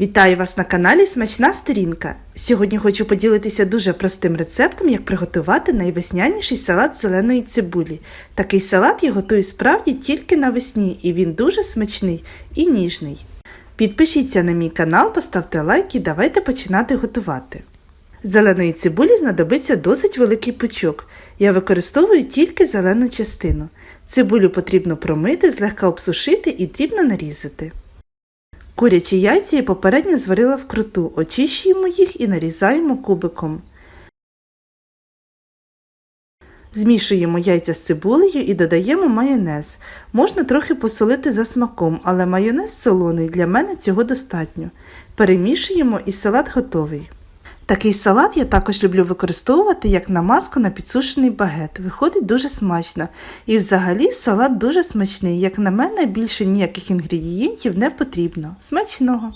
Вітаю вас на каналі Смачна Сторінка. Сьогодні хочу поділитися дуже простим рецептом, як приготувати найвесняніший салат зеленої цибулі. Такий салат я готую справді тільки навесні, і він дуже смачний і ніжний. Підпишіться на мій канал, поставте лайк і давайте починати готувати. Зеленої цибулі знадобиться досить великий пучок. Я використовую тільки зелену частину. Цибулю потрібно промити, злегка обсушити і дрібно нарізати. Курячі яйця я попередньо зварила вкруту, очищуємо їх і нарізаємо кубиком. Змішуємо яйця з цибулею і додаємо майонез. Можна трохи посолити за смаком, але майонез солоний для мене цього достатньо. Перемішуємо і салат готовий. Такий салат я також люблю використовувати як намазку на підсушений багет. Виходить дуже смачно. І взагалі салат дуже смачний. Як на мене, більше ніяких інгредієнтів не потрібно. Смачного!